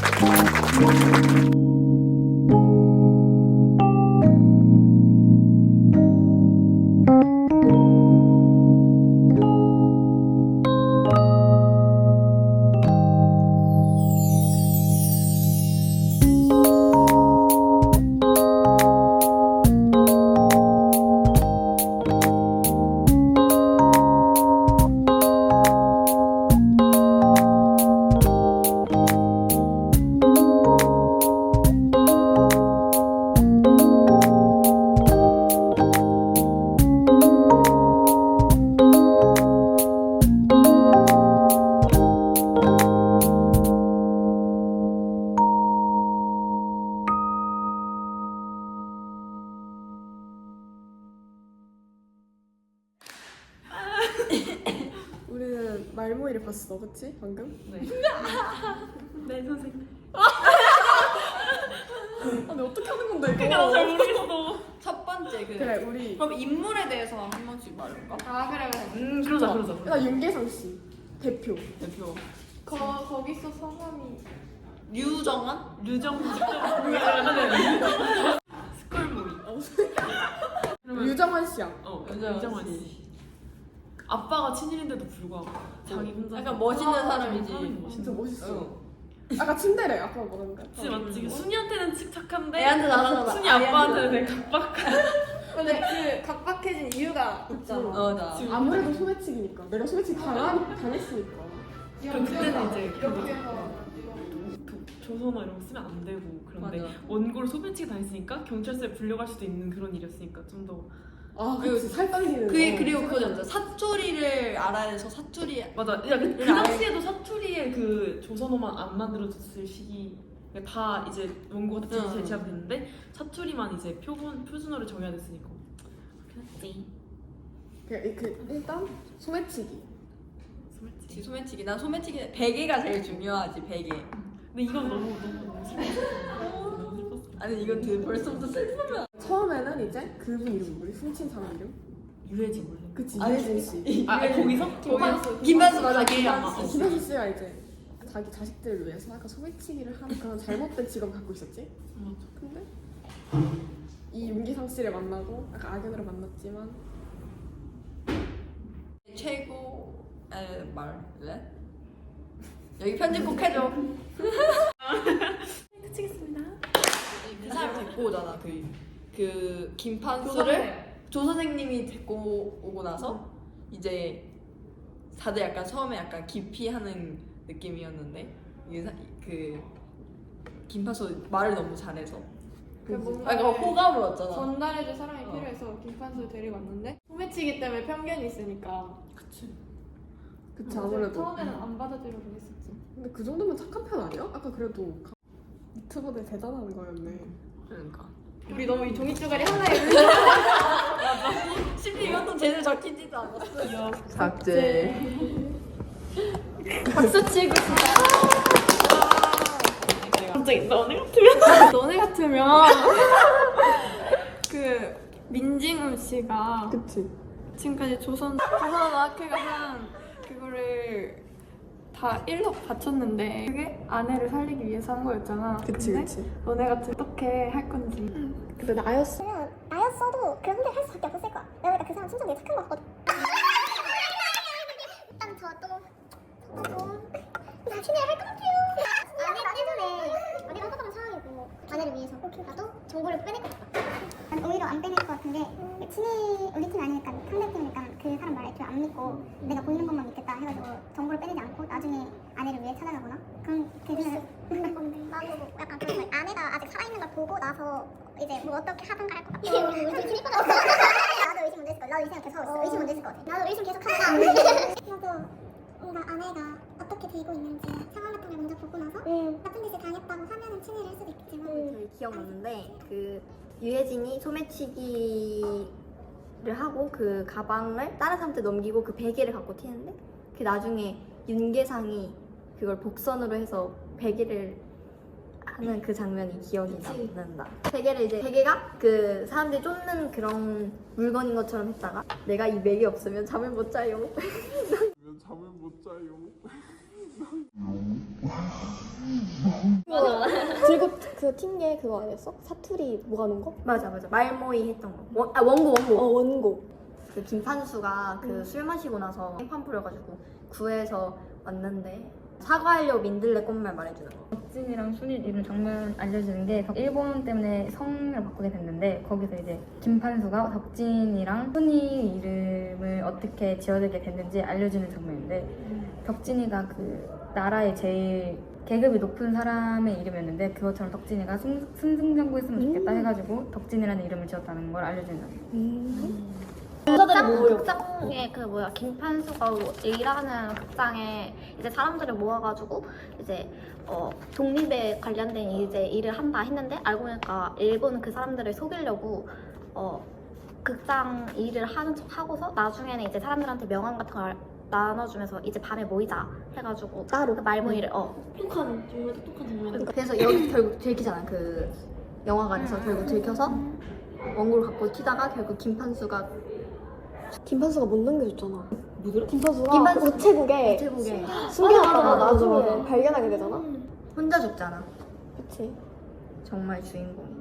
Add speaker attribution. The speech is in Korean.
Speaker 1: Thank you. 말모이를 봤어, 그치? 방금?
Speaker 2: 네. 네 선생님.
Speaker 1: 아니 어떻게 하는 건데 이거?
Speaker 2: 그러니까 나잘 모르겠어.
Speaker 3: 첫 번째 그
Speaker 1: 그래 우리
Speaker 3: 그럼 인물에 대해서 한 번씩 말해볼까?
Speaker 4: 아 그래 그래.
Speaker 2: 음 그러자 그러자.
Speaker 1: 일단 윤계상 씨 대표.
Speaker 3: 대표
Speaker 4: 거 거기서 성함이
Speaker 3: 류정한?
Speaker 2: 류정 스컬모이. 그러면
Speaker 1: 유정환 씨야.
Speaker 2: 어
Speaker 3: 유정환 씨.
Speaker 2: 씨. 아빠가 친일인데도 불구하고 자기 혼자
Speaker 3: 약간 멋있는 사람이지.
Speaker 1: 진짜 멋있어.
Speaker 3: 응.
Speaker 1: 아까 침대래 아까 뭐라는가?
Speaker 2: 그치 맞지. 순이한테는 착착한데
Speaker 3: 애한테 나가잖아.
Speaker 2: 순이 아빠한테는 되게 각박한.
Speaker 4: 근데 그 각박해진 이유가 있잖아.
Speaker 3: 어, 나.
Speaker 2: 지금
Speaker 1: 아무래도 소매치기니까. 내가 소매치기 당한 당했으니까.
Speaker 2: 그럼 그때는 이제 그거
Speaker 4: 이렇게 해서
Speaker 2: 도- 조선어 이런 거 쓰면 안 되고 그런데
Speaker 3: 맞아.
Speaker 2: 원고를 소매치기 당했으니까 경찰서에 불려갈 수도 있는 그런 일이었으니까 좀 더
Speaker 1: 아,
Speaker 3: 그리고
Speaker 1: 그치. 살 떨리는.
Speaker 3: 그게
Speaker 1: 거.
Speaker 3: 그리고 그거잖아. 사투리를 알아야 돼서 사투리
Speaker 2: 맞아. 야, 그, 그
Speaker 3: 그래,
Speaker 2: 당시에도 사투리에 그 조선어만 안 만들어졌을 시기. 그러니까 다 이제 원고가 다
Speaker 3: 응.
Speaker 2: 제시가 됐는데 사투리만 이제 표본 표준어를 정해야 됐으니까. 그렇지.
Speaker 1: 그, 그 일단 소매치기.
Speaker 2: 소매치기.
Speaker 3: 소매치기. 난 소매치기 베개가 제일 중요하지 베개.
Speaker 2: 근데 이건 너무 너무 너무 슬펐어. 너무 슬펐어.
Speaker 3: 아니 이건 벌써부터 슬프면.
Speaker 1: 처음에는 이제 그분 이름 뭐지? 훔친 사람 이름?
Speaker 2: 유해진 원래.
Speaker 1: 그치
Speaker 3: 아니,
Speaker 1: 유해진 씨.
Speaker 2: 아, 아니, 거기서?
Speaker 3: 김반수. 김반수 맞아.
Speaker 2: 김반수.
Speaker 3: 김반수.
Speaker 1: 김현수 씨가 이제 자기 자식들을 위해서 약간 소매치기를 하는 그런 잘못된 직업을 갖고 있었지.
Speaker 2: 맞아.
Speaker 1: 근데 이 윤기상 씨를 만나고 약간 악연으로 만났지만
Speaker 3: 최고의 말래? 여기 편집 꼭 해줘.
Speaker 2: 그치겠습니다.
Speaker 3: 그 사람 데리고 오잖아. 그, 그 김판수를 조 선생님이 데리고 오고 나서 이제 다들 약간 처음에 약간 기피하는 느낌이었는데 이게 사- 그 김판수 말을 너무 잘해서
Speaker 4: 그 뭔가
Speaker 3: 아, 그러니까 호감을 얻잖아.
Speaker 4: 전달해줄 사람이
Speaker 3: 어.
Speaker 4: 필요해서 김판수를 데리고 왔는데 소매치기 때문에 편견이 있으니까
Speaker 2: 그치.
Speaker 1: 그치 아무래도
Speaker 4: 처음에는 안 받아주려고 했었지.
Speaker 1: 근데 그 정도면 착한 편 아니야? 아까 그래도 가- 유튜버들 대단한 거였네.
Speaker 3: 그러니까.
Speaker 4: 우리 너무 이 종이 쪼가리 하나에
Speaker 3: 심지어 이것도 제대로 적히지도 않았어.
Speaker 1: 삭제.
Speaker 4: 박수 치고
Speaker 2: 갑자기 너네 같으면.
Speaker 4: 너네 같으면 그 민징훈 씨가
Speaker 1: 그치.
Speaker 4: 지금까지 조선 조선어학회가 한 그거를 다 1억 바쳤는데 그게 아내를 살리기 위해서 한 거였잖아.
Speaker 1: 그치
Speaker 4: 근데
Speaker 1: 그치.
Speaker 4: 너네 같은 어떻게 할 건지.
Speaker 1: 근데 나였어.
Speaker 5: 그냥 나였어도 그런 선택을 할 수밖에 없었을 거야. 내가 보니까 그 사람 심정 되게 착한 것 같거든. 일단 저도 저도 나 친해야 할것 같아요. 아내가 예전에 내가 한꺼번에 상황이고 아내를 위해서 나도 정보를 빼낼 것 같다. 난 오히려 안 빼낼 것 같은데 친해 우리 팀 아니니까 상대 팀이니까 그 사람 말을 애초에 안 믿고 내가 보이는 것만 믿겠다 해가지고 정보를 빼내지 않고 나중에 아내를 위해 찾아가거나 그런 대신에 나도 약간 그런 거 아내가 살아있는 걸 보고 나서 이제 뭐 어떻게 하든가 할 것 같아. 우리 우리 팀일 것 같아. 나도 의심 먼저 했을 거. 나도 의심 계속 하고 있어. 의심 먼저 했을 것 같아. 나도 의심 계속 하고 나도 뭔가 아내가 어떻게 되고 있는지 상황 같은 걸 먼저 보고 나서 나쁜 짓을 당했다고 하면은 친해를 할 수도 있겠지만
Speaker 6: 저희 기억나는데 그 유해진이 소매치기를 하고 그 가방을 다른 사람한테 넘기고 그 베개를 갖고 튀는데 그 나중에 윤계상이 그걸 복선으로 해서 베개를 하는 그 장면이 기억이 남는다. 베개를 이제 베개가 그 사람들이 쫓는 그런 물건인 것처럼 했다가 내가 이 베개 없으면 잠을 못 자요.
Speaker 7: 잠을 못 자요.
Speaker 8: 들고 그 튕게 그거 아니었어? 사투리 뭐 하는 거?
Speaker 6: 맞아 맞아 말모이 했던 거. 원, 아 원고 원고.
Speaker 8: 어 원고.
Speaker 6: 그 김판수가 그 술 마시고 나서 팽판 뿌려가지고 구해서 왔는데 사과하려고 민들레 꽃말 말해주는 거.
Speaker 9: 덕진이랑 순이 이름 장면 알려주는 게 일본 때문에 성을 바꾸게 됐는데 거기서 이제 김판수가 덕진이랑 순이 이름을 어떻게 지어들게 됐는지 알려주는 장면인데 덕진이가 그 나라의 제일 계급이 높은 사람의 이름이었는데 그것처럼 덕진이가 승, 승승장구했으면 좋겠다 해가지고 덕진이라는 이름을 지었다는 걸 알려주는 장면.
Speaker 8: 여자들이 모여.
Speaker 5: 극장에 그 뭐야 김판수가 일하는 극장에 이제 사람들을 모아가지고 이제 어 독립에 관련된 이제 일을 한다 했는데 알고 보니까 일본은 그 사람들을 속이려고 어 극장 일을 하는 척 하고서 나중에는 이제 사람들한테 명함 같은 걸
Speaker 6: 나눠주면서 이제 밤에 모이자 해가지고
Speaker 8: 따로?
Speaker 6: 그 말모이를 어.
Speaker 4: 똑똑한 정말 똑똑한 장면이
Speaker 6: 그래서 여기 결국 들키잖아 그 영화관에서. 결국 들켜서 원고를 갖고 튀다가 결국 김판수가
Speaker 8: 김판수가 못 넘겨줬잖아.
Speaker 3: 뭐더라?
Speaker 8: 김판수가
Speaker 6: 김판수.
Speaker 8: 우체국에
Speaker 6: 우체국에
Speaker 8: 숨겨놨다가
Speaker 4: 맞아, 맞아,
Speaker 8: 나중에
Speaker 4: 맞아.
Speaker 8: 발견하게 되잖아.
Speaker 6: 혼자 죽잖아
Speaker 8: 그치.
Speaker 6: 정말 주인공이